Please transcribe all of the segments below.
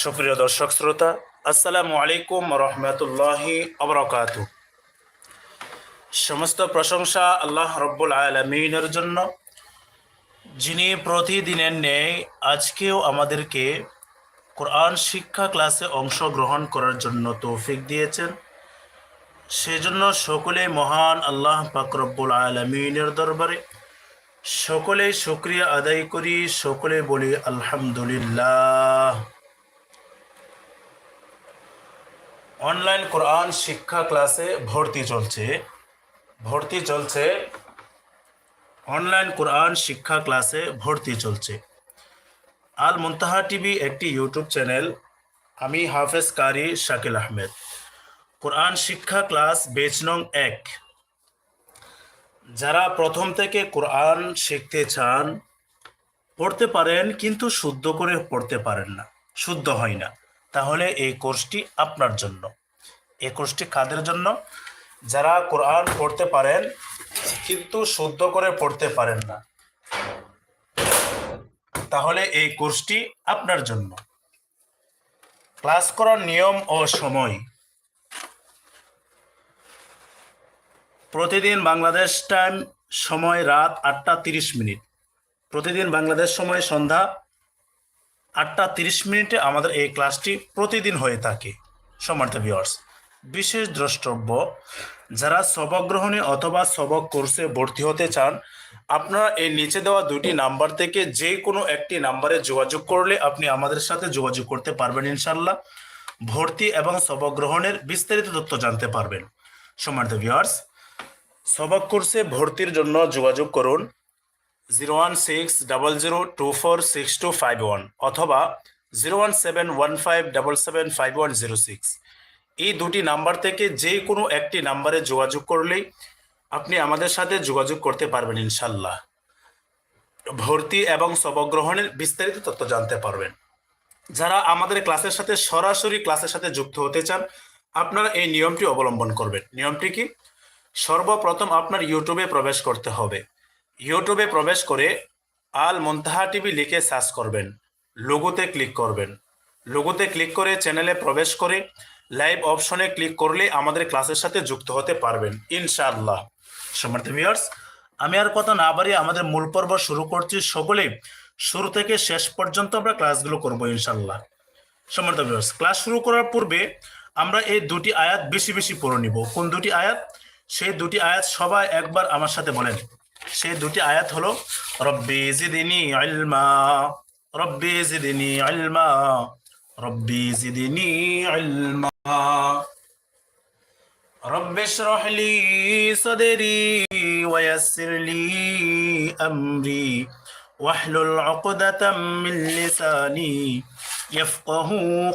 সুপ্রিয় দর্শক শ্রোতা, আসসালামু আলাইকুম রহমতুল্লাহি অবরকাত সমস্ত প্রশংসা আল্লাহ রব্বুল আলমিনের জন্য। যিনি প্রতিদিনের ন্যায় আজকেও আমাদেরকে কোরআন শিক্ষা ক্লাসে অংশগ্রহণ করার জন্য তৌফিক দিয়েছেন। সেজন্য সকলে মহান আল্লাহ পাক রব্বুল আলমিনের দরবারে সকলে শুক্রিয়া আদায় করি, সকলে বলি আলহামদুলিল্লাহ। অনলাইন কোরআন শিক্ষা ক্লাসে ভর্তি চলছে। ভর্তি চলছে। অনলাইন কোরআন শিক্ষা ক্লাসে ভর্তি চলছে। আল মুনতাহা টিভি একটি ইউটিউব চ্যানেল আমি হাফেজ কারি শাকিল আহমেদ। কোরআন শিক্ষা ক্লাস বেচ নং এক। যারা প্রথম থেকে কোরআন শিখতে চান, পড়তে পারেন, কিন্তু শুদ্ধ করে পড়তে পারেন না। শুদ্ধ হয় না। তাহলে এই কোর্সটি আপনার জন্য। এই কোর্সটি কাদের জন্য? যারা কোরআন পড়তে পারেন, কিন্তু শুদ্ধ করে পড়তে পারেন না, তাহলে এই কোর্সটি আপনার জন্য। ক্লাস করার নিয়ম ও সময়। প্রতিদিন বাংলাদেশ টাইম সময় রাত আটটা তিরিশ মিনিট। প্রতিদিন বাংলাদেশ সময় সন্ধ্যা আটটা তিরিশ মিনিটে আমাদের এই ক্লাসটি প্রতিদিন হয়ে থাকে। সমার্থ ভিওয়ার্স বিশেষ দ্রষ্টব্য, যারা সবক গ্রহণে অথবা সবক কোর্সে ভর্তি হতে চান, আপনারা এই নিচে দেওয়া দুটি নাম্বার থেকে যে কোনো একটি নাম্বারে যোগাযোগ করলে আপনি আমাদের সাথে যোগাযোগ করতে পারবেন ইনশাল্লাহ ভর্তি এবং সবক গ্রহণের বিস্তারিত তথ্য জানতে পারবেন। সমার্থ ভিওয়ার্স সবক কোর্সে ভর্তির জন্য যোগাযোগ করুন। Zero one six double zero two four six two five one অথবা zero one seven one five double seven five one zero six এই দুটি নাম্বার থেকে যে কোনো একটি নাম্বারে যোগাযোগ করলেই আপনি আমাদের সাথে যোগাযোগ করতে পারবেন ইনশাল্লাহ। ভর্তি এবং সবক গ্রহণের বিস্তারিত তথ্য জানতে পারবেন। যারা আমাদের ক্লাসের সাথে সরাসরি ক্লাসের সাথে যুক্ত হতে চান, আপনারা এই নিয়মটি অবলম্বন করবেন। নিয়মটি কি? সর্বপ্রথম আপনার ইউটিউবে প্রবেশ করতে হবে। ইউটিউবে প্রবেশ করে আল মন্তাহা টিভি লিখে সার্চ করবেন লোগোতে ক্লিক করবেন। লোগোতে ক্লিক করে চ্যানেলে প্রবেশ করে লাইভ অপশনে ক্লিক করলে আমাদের ক্লাসের সাথে যুক্ত হতে পারবেন, ইনশাআল্লাহ। সমর্থ ভিউয়ার্স, আমি আর কথা না বাড়িয়ে আমাদের মূল পর্ব শুরু করছি সকলেই শুরু থেকে শেষ পর্যন্ত আমরা ক্লাসগুলো করব ইনশাল্লাহ সমর্থ ভিউয়ার্স, ক্লাস শুরু করার পূর্বে আমরা এই দুটি আয়াত বেশি বেশি পড়ে নিব। কোন দুটি আয়াত? সেই দুটি আয়াত সবাই একবার আমার সাথে বলেন। সেই দুটি আয়াত হলো রব্বি জিদিনি ইলমা রব্বি জিদিনি ইলমা রব্বি জিদিনি ইলমা رب اشرح لي صدري ويسر لي أمري واحلل عقدة من لساني يفقه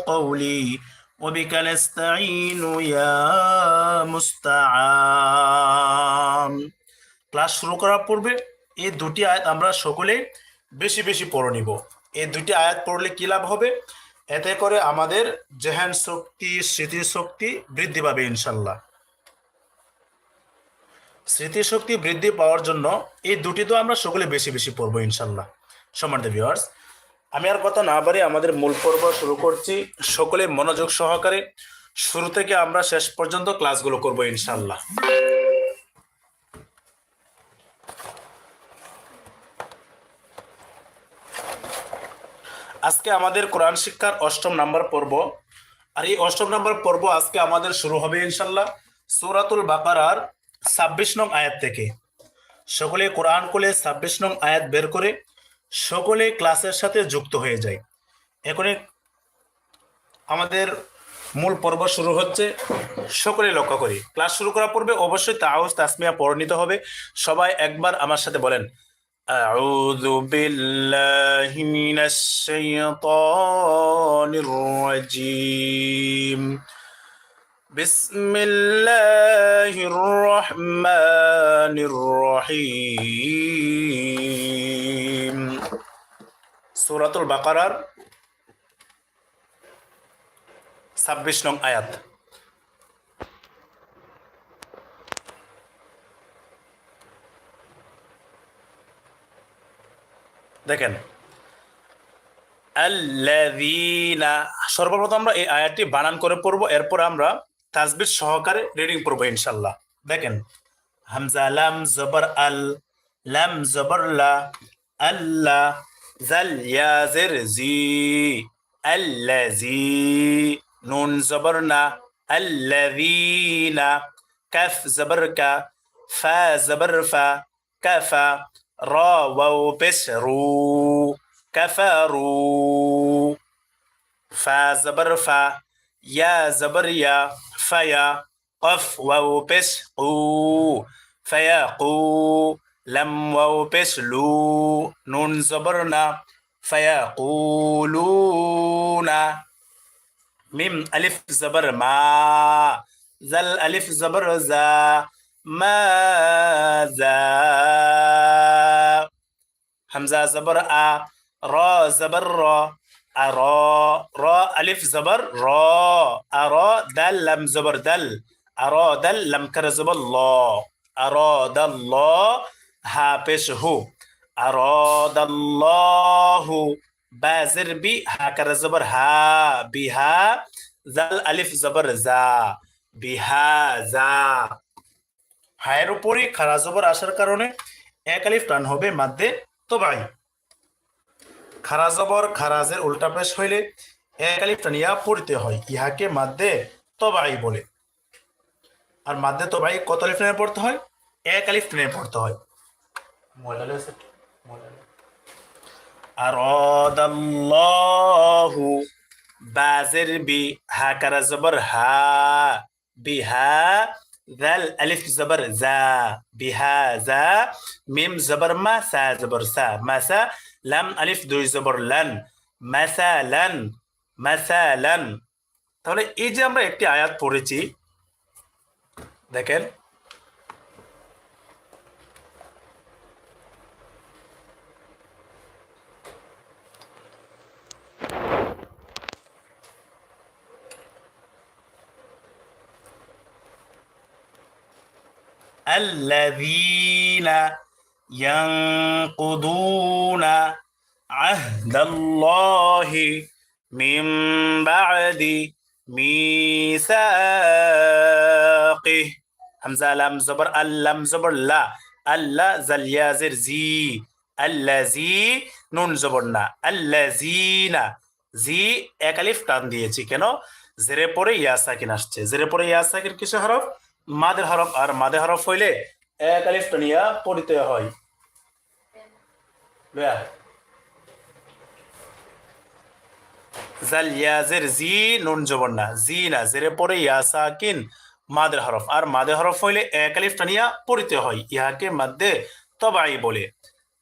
قولي وبك نستعين يا মুস্তাআন ক্লাস শুরু করার পূর্বে এই দুটি আয়াত আমরা সকলে বেশি বেশি পড়ে নিব। এই দুটি আয়াত পড়লে কি লাভ হবে? এতে করে আমাদের জেহান শক্তি স্মৃতিশক্তি বৃদ্ধি পাবে ইনশাল্লাহ। স্মৃতিশক্তি বৃদ্ধি পাওয়ার জন্য এই দুটি তো আমরা সকলে বেশি বেশি পড়ব ইনশাল্লাহ। সম্মানিত ভিউয়ার্স আমি আর কথা না বাড়ি আমাদের মূল পর্ব শুরু করছি। সকলে মনোযোগ সহকারে শুরু থেকে আমরা শেষ পর্যন্ত ক্লাসগুলো করব ইনশাল্লাহ। আজকে আমাদের কোরআন শিক্ষার অষ্টম নাম্বার পর্ব। আর এই অষ্টম নাম্বার পর্ব আজকে আমাদের শুরু হবে ইনশাল্লাহ সূরাতুল বাকারার ছাব্বিশ নং আয়াত থেকে। সকলে কোরআন কোলে ছাব্বিশ নং আয়াত বের করে সকলে ক্লাসের সাথে যুক্ত হয়ে যায়। এখনই আমাদের মূল পর্ব শুরু হচ্ছে, সকলে লক্ষ্য করি। ক্লাস শুরু করার পূর্বে অবশ্যই তাউজ তাসমিয়া পড়ে নিতে হবে। সবাই একবার আমার সাথে বলেন أعوذ بالله من الشيطان الرجيم بسم الله الرحمن الرحيم سورة البقرة ছাব্বিশ নং আয়াত দেখেন। সর্বপ্রথম আমরা এই আয়াতটি বানান করে পড়ব, এরপর আমরা তাসবির সহকারে রিডিং পড়ব ইনশাল্লাহ দেখেন, হামজা লাম জবর আল, লাম জবর লা আল্লাহ জাল ইয়া জের জি, আল্লাযী, নুন জবর না, আল্লাযীনা, কাফ জবর কা, ফা জবর ফা, কাফা راووا بسرو كفروا. فا زبر فا يا زبر يا فيا قف واو بش قو لم واو بسلو. نون زبرنا فيقولون ميم ألف زبر ما. ذا الألف زبر ذا. ماذا؟ همزة زبر أ را زبر را أرى را ألف زبر را أرى دل لم زبر دل أرى دل لم كر زبر الله أراد الله ها پیش هو أراد الله بازر بي ها كر زبر ها بها زل ألف زبر زا بها زا হায়ের উপরে খারাজবর আসার কারণে এক আলিফ টান হবে মাদ্দে তোবাই। খারা জবর, খারাজের উল্টা পেশ হইলে এক আলিফ টানিয়া পড়তে হয়, ইহাকে মাদ্দে তোবাই বলে। আর মাদ্দে তোবাই কত আলিফ টানে পড়তে হয়? এক আলিফ টানে পড়তে হয়। আর অদাল্লাহু বাজের বি হা কারা জবর হা বিহা بي هكذا زبر ها بها ذا الألف زبر زا بهذا ميم زبر ما سا زبر سا مسا لم ألف দুই زبر لن مثلا مثلا তাহলে এই যে আমরা একটি আয়াত পড়েছি দেখেন الذين ينقضون عهد الله من بعد ميثاقه همزة لام زبر اللام زبر لا الله زل يازر زي الذي নুন জবর না আল্লাযীনা জি এক আলিফ টান দিয়েছি কেন জেরে পরে ইয়া সাকিন আসছে জেরে পরে ইয়া সাকিন কিসে হরফ মাদের হরফ আর মাদে হরফ হইলে এক আলিফ টানিয়া পরিচয় হয়। লয়া। জাল ইয়াজের জি, নুন জবর না। জি না, জেরে পরে ইয়াসাকিন মাদের হরফ। আর মাদে হরফ হইলে এক আলিফ টানিয়া পড়িতে হয়। ইহাকে মাদ্দে তবাই বলে।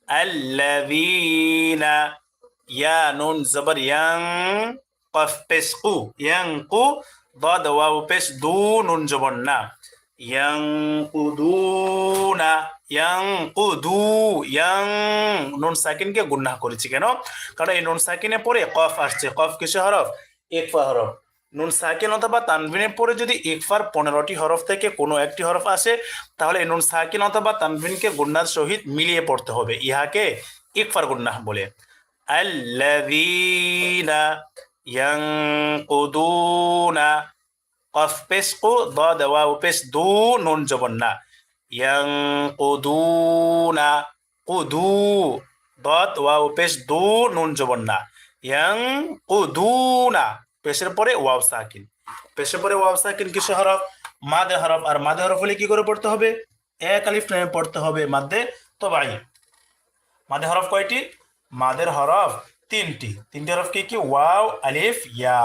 আল্লাযীনা ইয়া নুন জবর ইয়াং কফ পেশ কু, ইয়াং কু, দদ ওয়াও পেশ দু, নুন জবর না। ইয়াংকুদুনা ইয়াংকুদু ইয়াং নুন সাকিনকে গুন্না করেছি কেন কারণ এই নুন সাকিনে পরে কফ আসছে কফ কিসে হরফ ইকফা হরফ নুন সাকিন অথবা তানবিনের পরে যদি ইকফার পনেরোটি হরফ থেকে কোনো একটি হরফ আসে তাহলে এই নুন সাকিন অথবা তানবিনকে গুন্নার সহিত মিলিয়ে পড়তে হবে ইহাকে ইকফার গুন্না বলে আল্লাযীনা ইয়াংকুদুনা কফ পেশ কু দ দেওয়া পেশ দু নুন জবর না ইয়ানকুদুনা কুদু দত ওয়াও পেশ দু নুন জবর না ইয়ানকুদুনা পেশের পরে ওয়াও সাকিন পেশের পরে ওয়াও সাকিন কিসে হরফ মাদে হরফ আর মাদে হরফ হলে কি করে পড়তে হবে এক আলিফ টেনে পড়তে হবে মাদ্দে তবাই মাদে হরফ কয়টি মাদের হরফ তিনটি তিনটি হরফ কি কি ওয়াও আলিফ ইয়া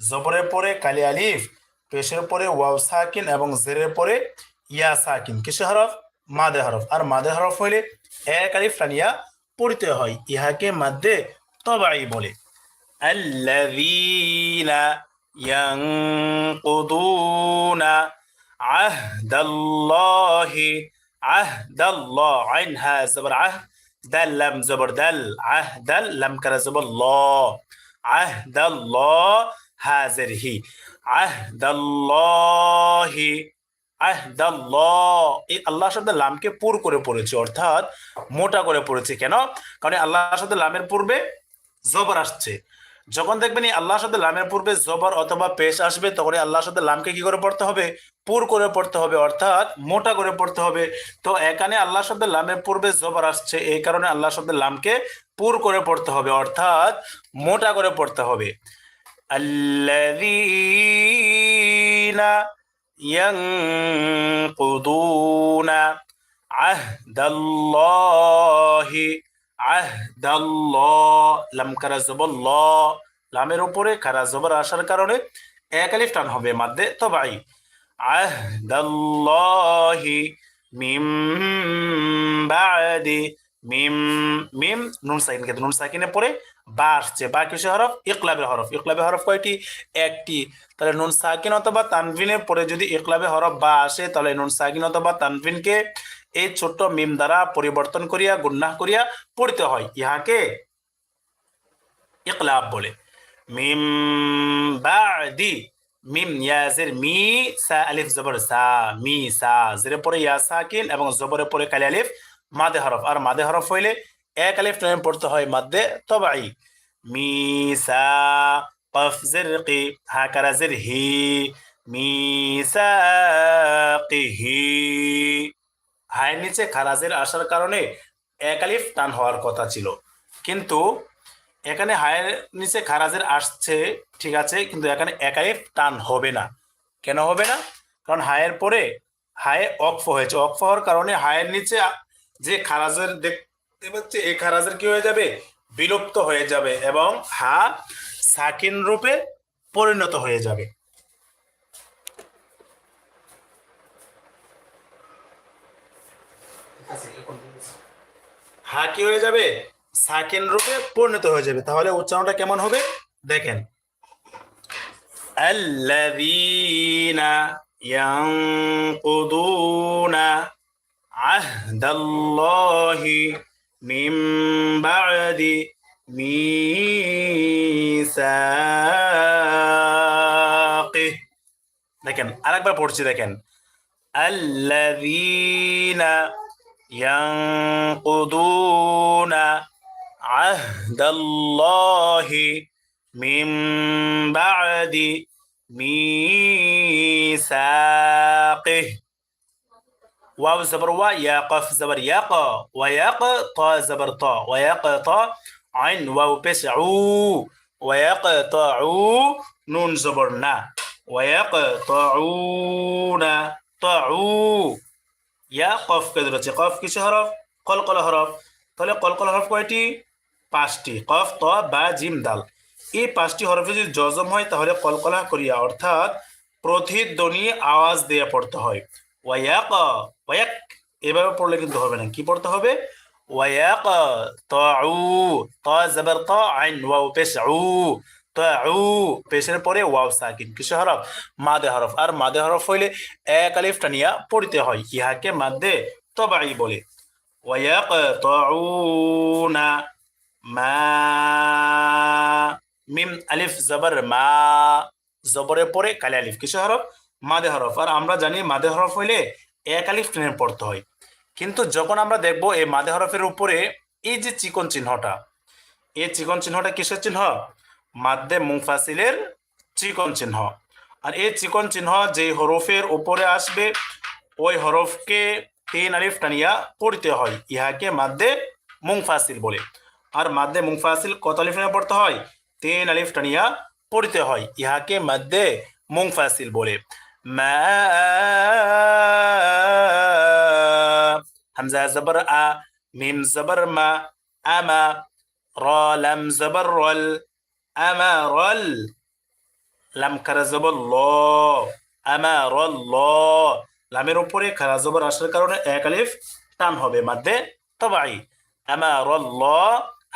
জবরের পরে কালি আলিফ পেশের পরে ওয়াও সাকিন এবং জেরের পরে ইয়া সাকিন কিসে হরফ মাদে হরফ আর মাদে হরফ হইলে এক আলিফ টানিয়া পড়তে হয় ইহাকে মাদ্দে তবাই বলে الذين ينقضون عهد الله عهد الله عينها زبر عهد دل لم زبر دل عهد لم كر زبر الله عهد الله هذه আহদাল্লাহি, আহদাল্লাহ। এই আল্লাহ শব্দে লামকে পুর করে পড়েছে, অর্থাৎ মোটা করে পড়েছে। কেন? কারণ আল্লাহ শব্দে লামের পূর্বে জবর আসছে। যখন দেখবেন এই আল্লাহ সাথে লামের পূর্বে জবর অথবা পেশ আসবে, তখন আল্লাহ সাথে লামকে কি করে পড়তে হবে? পুর করে পড়তে হবে, অর্থাৎ মোটা করে পড়তে হবে। তো এখানে আল্লাহ শব্দে লামের পূর্বে জবর আসছে, এই কারণে আল্লাহ শব্দে লামকে পুর করে পড়তে হবে, অর্থাৎ মোটা করে পড়তে হবে। الذين ينقضون عهد الله عهد الله লাম কারা জবর ল লামের উপরে কারা জবর আসার কারণে এক আলিফ টান হবে মাদ্দে তবাই আহদাল্লাহি মিম বাদি মিম মিম, নুন সাকিন কিন্তু নুন সাকিনে পরে বা আসছে। বা কিসে হরফ? ইকলাবে হরফ। ইকলাবে হরফ কয়টি? একটি। তাহলে নুন সাকিন অথবা তানভিনের পরে যদি ইকলাবে হরফ বা আসে, তাহলে নুন সাকিন অথবা তানভিনকে এই ছোট্ট মিম দ্বারা পরিবর্তন করিয়া, গুন্নাহ করিয়া পড়তে হয়। ইহাকে ইকলাব বলে। মিম বাদি, মিম ইয়াজের মি, সা আলিফ জবর সা, মি, সা। জের পরে ইয়া সাকিন এবং জবরের পরে কালি আলিফ। মাদে হরফ। আর মাদে হরফ হইলে এক আলিফ টাইম পড়তে হয় মাদ্দে তবাই মি সা কফ জের কি হা জের হি মি সা হি হায়ের নিচে খারাজের আসার কারণে এক আলিফ টান হওয়ার কথা ছিল। কিন্তু এখানে হায়ের নিচে খারাজের আসছে, ঠিক আছে, কিন্তু এখানে এক আলিফ টান হবে না। কেন হবে না? কারণ হায়ের পরে হায়ে অক্ফ হয়েছে। অক্ফ হওয়ার কারণে হায়ের নিচে যে খারাজের দেখতে পাচ্ছি এই খারাজের কি হয়ে যাবে বিলুপ্ত হয়ে যাবে এবং হা সাকিন রূপে পরিণত হয়ে যাবে হা কি হয়ে যাবে সাকিন রূপে পরিণত হয়ে যাবে তাহলে উচ্চারণটা কেমন হবে দেখেন الذين ينقضون عهد الله من بعد ميثاقه দেখেন আরেকবার পড়ছি দেখেন الذين ينقضون عهد الله من بعد ميثاقه واو زبر وا يا قف زبر يق ويق طا زبر طا ويقطع عين واو بسعو ويقطعوا نون زبر نا ويقطعون طعوا ইয়া কফ কে ধরেছে কফ কিসে হরফ কলকল হরফ তাহলে কলকল হরফ কয়টি পাঁচটি কফ ত বা জিম দাল এই পাঁচটি হরফে যদি জজম হয় তাহলে কলকলা করিয়া অর্থাৎ প্রতিধ্বনি আওয়াজ দিয়ে পড়তে হয় ওয়াক ওয়াক এভাবে পড়লে কিন্তু হবে না। কি পড়তে হবে? ওয়াক তাউ, তা জবর ত আইন, ওয়াও পেশ আউ তাউ পেশের পরে ওয়াও সাকিন। কিসে হরফ? মাদে হরফ। আর মাদে হরফ হইলে এক আলিফ টানিয়া পড়িতে হয়। ইহাকে মাদে তবাই বলে। ওয়াক না মা, মিম আলিফ, জবর, মা, জবরের পরে কালি আলিফ। কিসে হরফ? মাদে হরফ। আর আমরা জানি মাদে হরফ হইলে এক আলিফ টেনে পড়তে হয়। কিন্তু যখন আমরা দেখব এই মাদে হরফের উপরে এই যে চিকন চিহ্নটা, এই চিকন চিহ্নটা কিসের চিহ্ন? মাদ্দে মুংফাসিলের চিকন চিহ্ন। আর এই চিকন চিহ্ন যে হরফের উপরে আসবে, ওই হরফকে তিন আলিফ টানিয়া পড়তে হয়। ইহাকে মাদ্দে মুংফাসিল বলে। আর মাদ্দে মুংফাসিল কত আলিফ টানিয়া পড়তে হয়? তিন আলিফ টানিয়া পড়তে হয়। ইহাকে মাদ্দে মুংফাসিল বলে। হামজা জবর আ মিম জবর মা আমা র লাম জবর রল আমা রল লাম খারা জবর ল আমা রল ল লামের উপরে খারা জবর আসার কারণে এক আলিফ টান হবে মাদ্দে তবাই আমা রল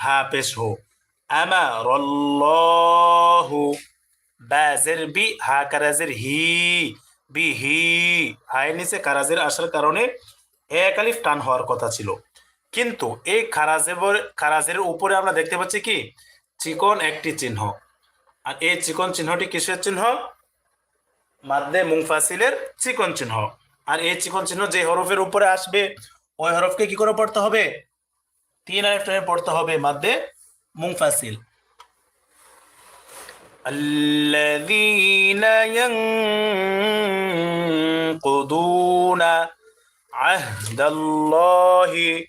হা পেশ হো। আমা রল্লাহু বাজের বি, হা কারাজের হি, বি হি। হায় নিচে কারাজের আসার কারণে এক আলিফ টান হওয়ার কথা ছিল। কিন্তু এই খারাজের খারাজের উপরে আমরা দেখতে পাচ্ছি কি? চিকন একটি চিহ্ন। আর এই চিকন চিহ্নটি কিসের চিহ্ন? মাদ্দে মুংফাসিলের চিকন চিহ্ন। আর এই চিকন চিহ্ন যে হরফের উপরে আসবে, ওই হরফকে কি করে পড়তে হবে? তিন আলিফ টানে পড়তে হবে মাদ্দে মুংফাসিল الذين ينقضون عهد الله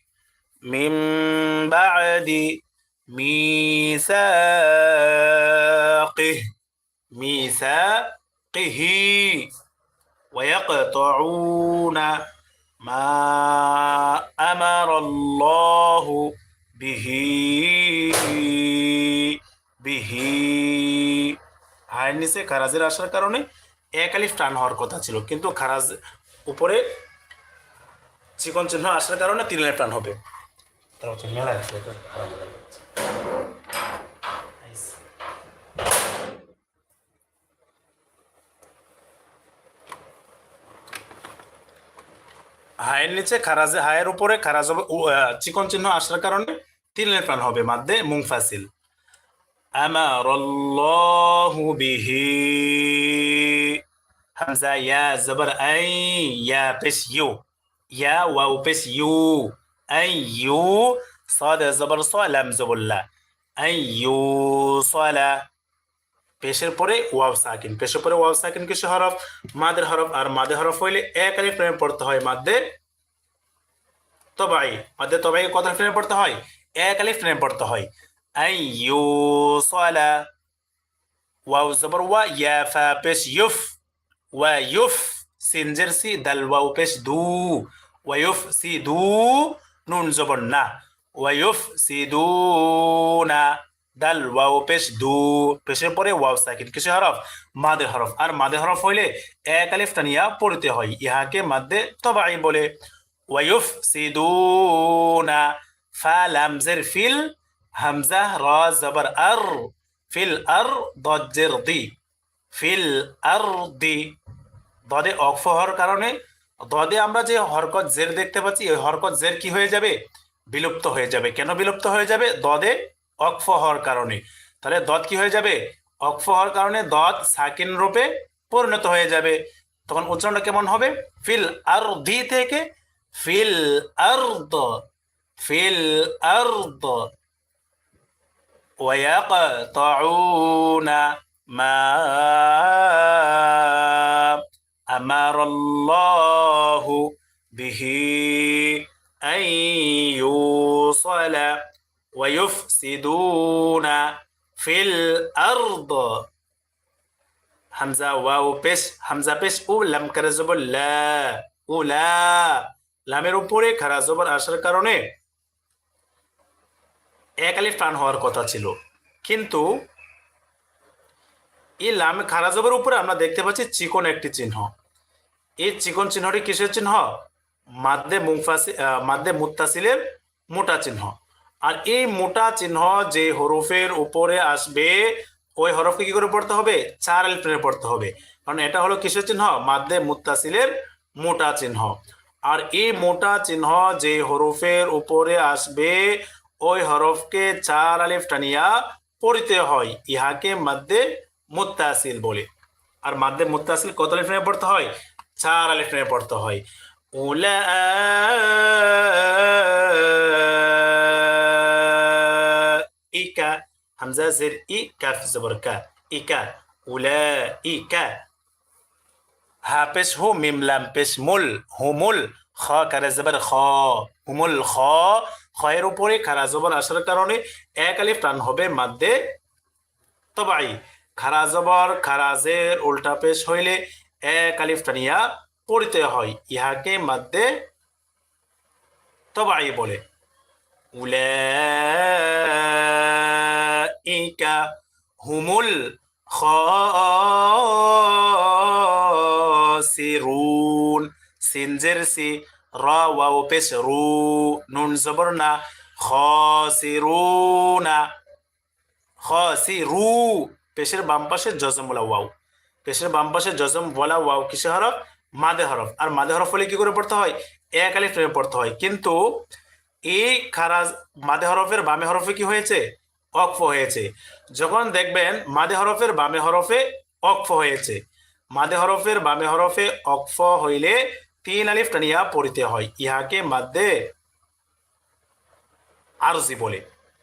من بعد ميثاقه ميثاقه. ويقطعون ما أمر الله به به. হায়ের নিচে খারাজের আসার কারণে এক আলিফ টান হওয়ার কথা ছিল। কিন্তু খারাজ উপরে চিকন চিহ্ন আসার কারণে তিন আলিফ টান হবে। হয়ে। হায়ের নিচে খারাজে, হায়ের উপরে খারাজ চিকন চিহ্ন আসার কারণে তিন আলিফ টান হবে মাদ্দে মুংফাসিল أمر الله به همزة يا زبر أي يا بس يو يا واو بس يو أي يو صاد زبر صا لم زبر لا أي يو صلا পেশের পরে ওয়াও সাকিন পেশের পরে ওয়াও সাকিন কিছু হরফ মাদের হরফ আর মাদের হরফ হইলে এক আলিফ প্রেমে পড়তে হয় মাদ্দে তবাই মাদ্দে তবাই কত প্রেমে পড়তে হয় এক আলিফ প্রেমে পড়তে হয় أن يوصل واو زبر و يا فا بش يف ويف سنجر سي دل واو بش دو ويف سي دو نون زبر نا ويف سي دو نا দাল ওয়াও পেশ দু পেশের পরে ওয়াও সাকিন কিছু হরফ মাদে হরফ আর মাদে হরফ হইলে এক আলিফ টানিয়া পড়তে হয় ইহাকে মাদ্দে তবাই বলে ওয়ায়ুফ সিদুনা ফা লামজের ফিল হামজা র জবর আর ফিল আর দজ্জের দি। ফিল আর দি। দদে অক্ফ হওয়ার কারণে দদে আমরা যে হরকত জের দেখতে পাচ্ছি ওই হরকত জের কি হয়ে যাবে? বিলুপ্ত হয়ে যাবে। কেন বিলুপ্ত হয়ে যাবে? দদে অক্ফ হওয়ার কারণে। তাহলে দদ কি হয়ে যাবে? অক্ফ হওয়ার কারণে দদ সাকিন রূপে পরিণত হয়ে যাবে। তখন উচ্চারণটা কেমন হবে? ফিল আর দি থেকে ফিল আর ফিল আর ويقطعون ما أمر الله به أن يوصل ويفسدون في الأرض হামজা ওয়াও পেশ হামজা পেশ ও লাম কারা জবর লা ও লা লামের উপরে খারা জবর আসার কারণে এক টান হওয়ার কথা ছিল। কিন্তু এই লামে খারা জবর উপরে আমরা দেখতে পাচ্ছি চিকন একটি চিহ্ন। এই চিকন চিহ্নটি কিসের চিহ্ন? মাদ্দে মুংফাসি মাদ্দে মুত্তাসিলের মোটা চিহ্ন। আর এই মোটা চিহ্ন যে হরফের উপরে আসবে, ওই হরফকে কি করে পড়তে হবে? চার আলিফ পড়তে হবে। কারণ এটা হলো কিসের চিহ্ন? মাদ্দে মুত্তাসিলের মোটা চিহ্ন। আর এই মোটা চিহ্ন যে হরফের উপরে আসবে ওই হরফকে চার আলিফ টানিয়া পড়িতে হয়। ইহাকে মাদ্দে মুত্তাসিল বলে। আর মাদ্দে মুত্তাসিল কত আলিফ টেনে পড়তে হয়? চার আলিফ টেনে পড়তে হয়। উলাইকা, হামজা জের ই, কাফ জবর কা, ইকা, উলাইকা। হা পেশ হু মিম লাম পেশ মুল হুমুল খ কারে জবর খ, হুমুল খ খয়ের উপরে, খারা জবর আসার কারণে এক আলিফ টান হবে মাদ্দে তবাই খারা জবর খারাজের উল্টা পেশ হইলে এক আলিফ টানিয়া পড়িতে হয়। ইহাকে মাদ্দে তবাই বলে। উলাইকা হুমুল খাসিরুন। সিনজের সি রা ওয়াও পেশ রু নুন জবর না খাসিরুনা খাসিরু পেশের বাম পাশে জজম বলা ওয়াও পেশের বাম পাশে জজম বলা ওয়াও কিসে হরফ মাদে হরফ আর মাদে হরফ হলে কি করে পড়তে হয়? এক আলিফ টেনে পড়তে হয়। কিন্তু এই খারাজ মাদে হরফের বামে হরফে কি হয়েছে? অক্ফ হয়েছে। যখন দেখবেন মাদে হরফের বামে হরফে অক্ফ হয়েছে। মাদে হরফের বামে হরফে অক্ফ হইলে তিন আলিফ টানিয়া পড়িতে হয় ইহাকে মাদ্দে আরজি বলে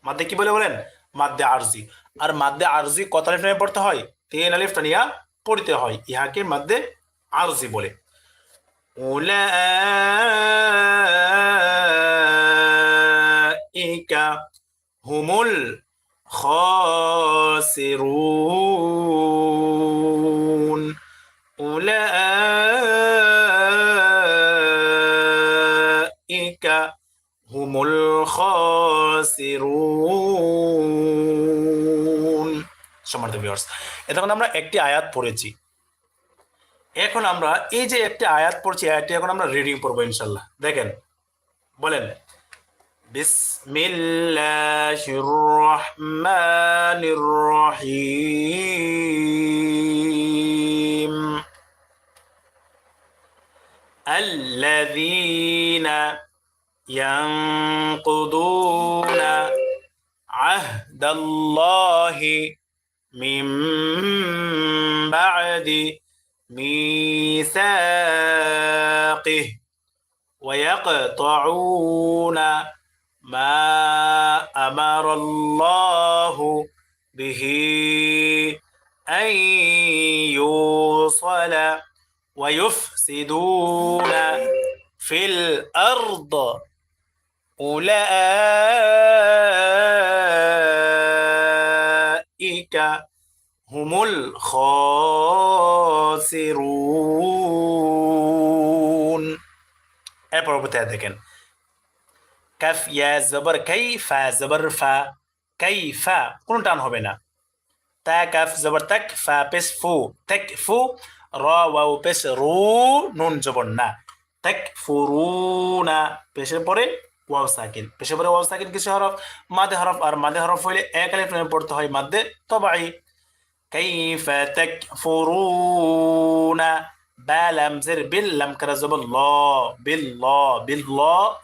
মাদ্দে কি বলে বলেন মাদ্দে আরজি আর মাদ্দে আরজি কত আলিফ টানিয়ে পড়তে হয় তিন আলিফ টানিয়া পড়তে হয় ইহাকে মাদ্দে আরজি বলে أولئك هم الخاسرون أولئك الخاسرون সম্মানিত ভিউয়ার্স এতক্ষণ আমরা একটি আয়াত পড়েছি এখন আমরা এই যে একটি আয়াত পড়ছি আয়াতটি এখন আমরা রিডিং পড়বো ইনশাল্লাহ দেখেন বলেন বিসমিল্লাহির রহমানির রহিম الذين ينقضون عهد الله من بعد ميثاقه ويقطعون ما أمر الله به أن يوصل ويفسدون في الأرض. اولئك هم الخاسرون এর পরবর্তী আয়াত দেখেন কাফ ইয়া জবর কাই ফা জবর ফা কাই ফা কোন টান হবে না তা কাফ জবর তাক ফা পেস ফু তাক ফু র ওয়াও পেস রু নুন জবর না তাক ফুরুনা পেশের পরে ওয়াও সাকিন পেশের পরে ওয়াও সাকিন কিছু হরফ মাদে হরফ আর মাদে হরফ হইলে এক আলিফ লামে পড়তে হয় মাদে তবাই كيف تكفرون বা লামজের বিল লাম করা যাব ল বিল ল বিল ল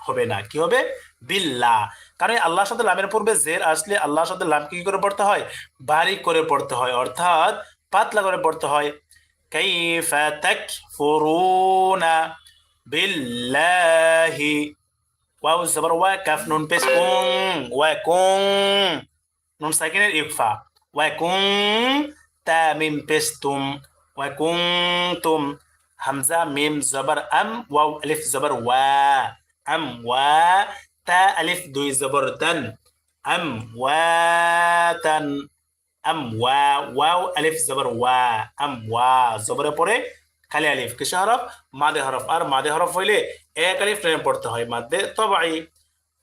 হবে না কি হবে বিল্লা কারণ এই আল্লাহর সাথে লামের পূর্বে জের আসলে আল্লাহর সাথে লামকে কি করে পড়তে হয় বারিক করে পড়তে হয় অর্থাৎ পাতলা করে পড়তে হয় কাইফা তাকফুরুনা বিল্লাহি ওয়াও জবর ওয়া কাফ নুন পেশ কুং ওয়া কুং নুন সাকিনের ইকফা ওয়া কুং তা মিম পেশ তুম ওয়া কুনতুম হামজা মিম জবর আম ওয়াও আলিফ জবর ওয়া আম ওয়া তা আলিফ দুই জবর তান আম ওয়াতান আম ওয়া ওয়াও আলিফ জবর ওয়া আম ওয়া জবরের পরে খালি আলিফ কিসে হরফ মাদে হরফ আর মাদে হরফ হইলে এক আলিফ টেনে পড়তে হয় মাদে তবাই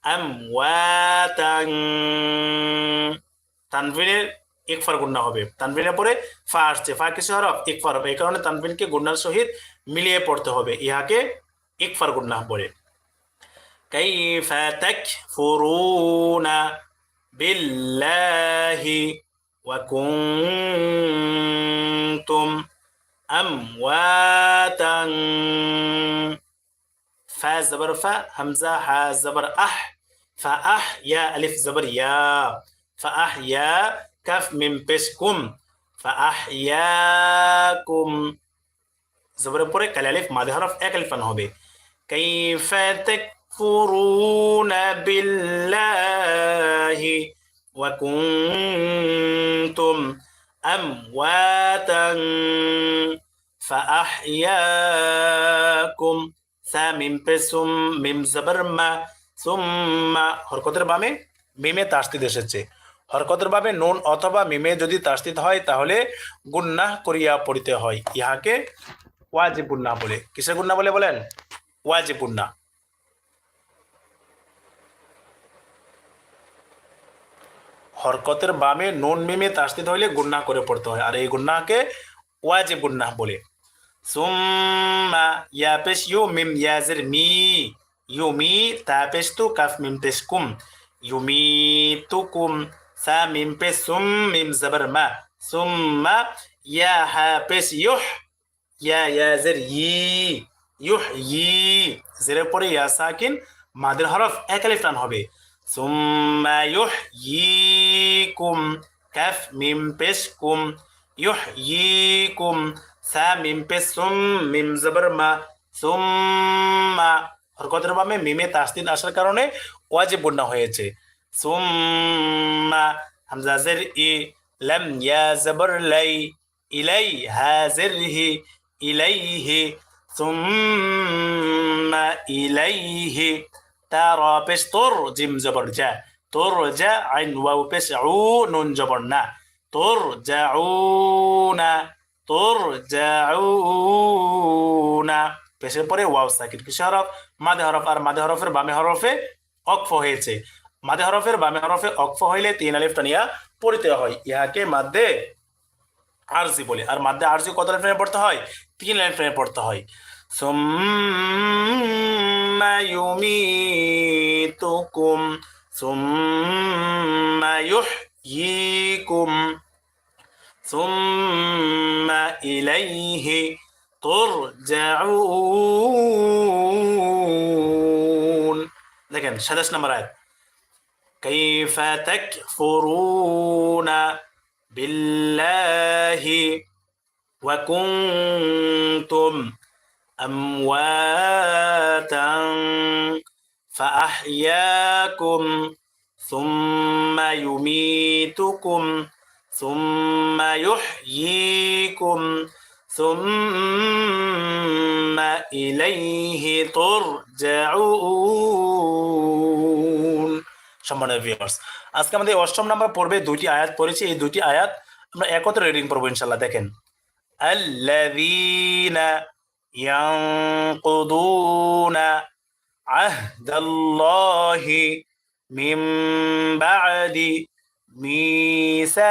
আম ওয়াতান তানভিনের ইকফার গুন্না হবে তানভিনের পরে ফা আসছে ফা কিসে হরফ ইকফার হবে এই কারণে তানভিনকে গুন্নার সহিত মিলিয়ে পড়তে হবে ইহাকে ইকফার গুন্না বলে كيف تكفرون بالله وكنتم أمواتا فا زبر فا همزة ها زبر أح فأح يا ألف زبر يا فأحيا كف من بسكم فأحياكم زبر পরে কাল আলিফ মাদে হরফ এক আলিফ আন হবে كيف تكفرون بالله وكنتم أمواتا فأحياكم ثا মিম পেসুম মিম জবর মা সুম্মা হরকতের বামে মিমে তাস্তিদ এসেছে হরকতের বাবে নুন অথবা মিমে যদি তাস্তিদ হয় তাহলে গুন্নাহ করিয়া পড়িতে হয় ইহাকে ওয়াজিব গুন্নাহ বলে কিসের গুন্নাহ বলে বলেন ওয়াজিব হরকতের বামে নুন মিমে তাস্তিদ হইলে গুন্না করে পড়তে হয়। আর এই গুন্নাহকে ওয়াজিব গুন্নাহ বলে। সুম্মা ইয়া পেশ ইউ মিম ইয়াজের মি। ইউ মি তা পেশ তু কাফ মিম পেশ কুম ইউমি তুকুম সা মিম পেশ সুম মিম জবর মা সুম্মা ইয়া হা পেশ ইউহ ইয়া ইয়াজের ই। ইউহ ই। জেরের পরে ইয়া সাকিন। মাদের হরফ এক আলিফ টান হবে। ইউহয়িকুম কাফ মিম পেশ কুম ইউহয়িকুম সা মিম পেশ সুম মিম জবর মা সুম্মা হরকতের বামে মিমে তাসদিদ আসার কারণে ওয়াজিব বন্যা হয়েছে। সুম্মা হামজা জের ই লাম ইয়া জবর লাই ইলাই হাজের হি ইলাইহি সুম্মা ইলাইহি তারা পেশ তোর জিম জবর যা। তোর যা আইন ওয়াও পেশ উ নুন জবর না। তোর যাউনা তোর যাউনা পেশের পরে ওয়াও সাকিন কিসে হরফ মাদে হরফ আর মাদে হরফের বামে হরফে অক্ফ হয়েছে। মাদে হরফের বামে হরফে অক্ফ হইলে তিন আলিফ টানিয়া পড়িতে হয়। ইহাকে মাদ্দে আরজি বলে। আর মাদ্দে আরজি কত ফ্রেমে পড়তে হয়? তিন লাইন ফ্রেমে পড়তে হয়। সুম্মা ইউমিতুকুম সুম্মা ইউহয়িকুম ثم إليه ترجعون দেখেন সাতাশ নম্বর আয়াত كيف تكفرون بالله وكنتم أمواتا فأحياكم ثم يميتكم ثم يحييكم ثم إليه ترجعون সম্মানিত ভিউয়ার্স আজকে আমাদের অষ্টম নাম্বার পর্বে দুইটি আয়াত পড়েছি এই দুইটি আয়াত আমরা একত্রে রিডিং পড়বো ইনশাল্লাহ দেখেন الذين ينقضون عهد الله من بعد ميثاقه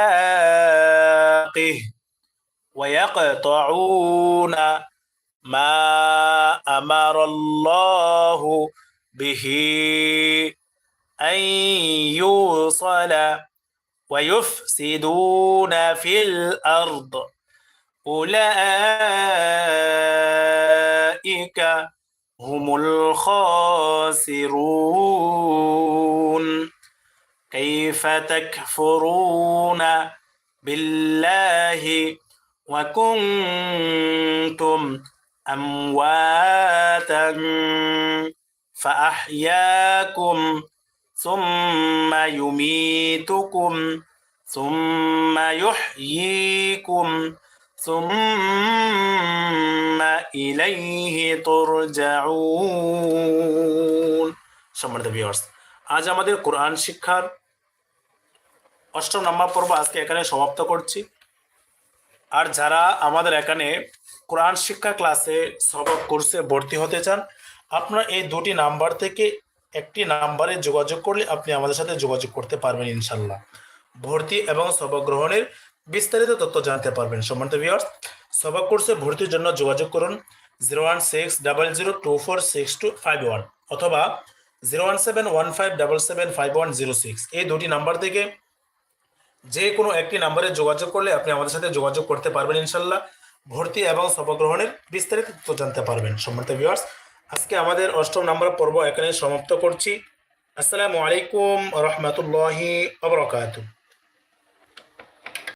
ويقطعون ما أمر الله به أن يوصل ويفسدون في الأرض. أولئك هم الخاسرون. كيف تكفرون بالله وكنتم أمواتا فأحياكم ثم يميتكم ثم يحييكم ثم إليه ترجعون সম্মানিত ভিউয়ার্স আজ আমাদের কোরআন শিক্ষার অষ্টম নম্বর পর্ব আজকে এখানে সমাপ্ত করছি আর যারা আমাদের এখানে কোরআন শিক্ষা ক্লাসে সবক কোর্সে ভর্তি হতে চান আপনারা এই দুটি নাম্বার থেকে একটি নাম্বারে যোগাযোগ করলে আপনি আমাদের সাথে যোগাযোগ করতে পারবেন ইনশাল্লাহ ভর্তি এবং সবক গ্রহণের বিস্তারিত তথ্য জানতে পারবেন সম্মানিত ভিউয়ার্স সবক কোর্সে ভর্তির জন্য যোগাযোগ করুন zero one six double zero two four six two five one অথবা zero one seven one five double seven five one zero six এই দুটি নাম্বার থেকে যে কোনো একটি নাম্বারে যোগাযোগ করলে আপনি আমাদের সাথে যোগাযোগ করতে পারবেন ইনশাল্লাহ। ভর্তি এবং সবক গ্রহণের বিস্তারিত তথ্য জানতে পারবেন সম্মানিত ভিউয়ার্স আজকে আমাদের অষ্টম নম্বর পর্ব এখানে সমাপ্ত করছি। আসসালামু আলাইকুম রহমতুল্লাহি আবরকাত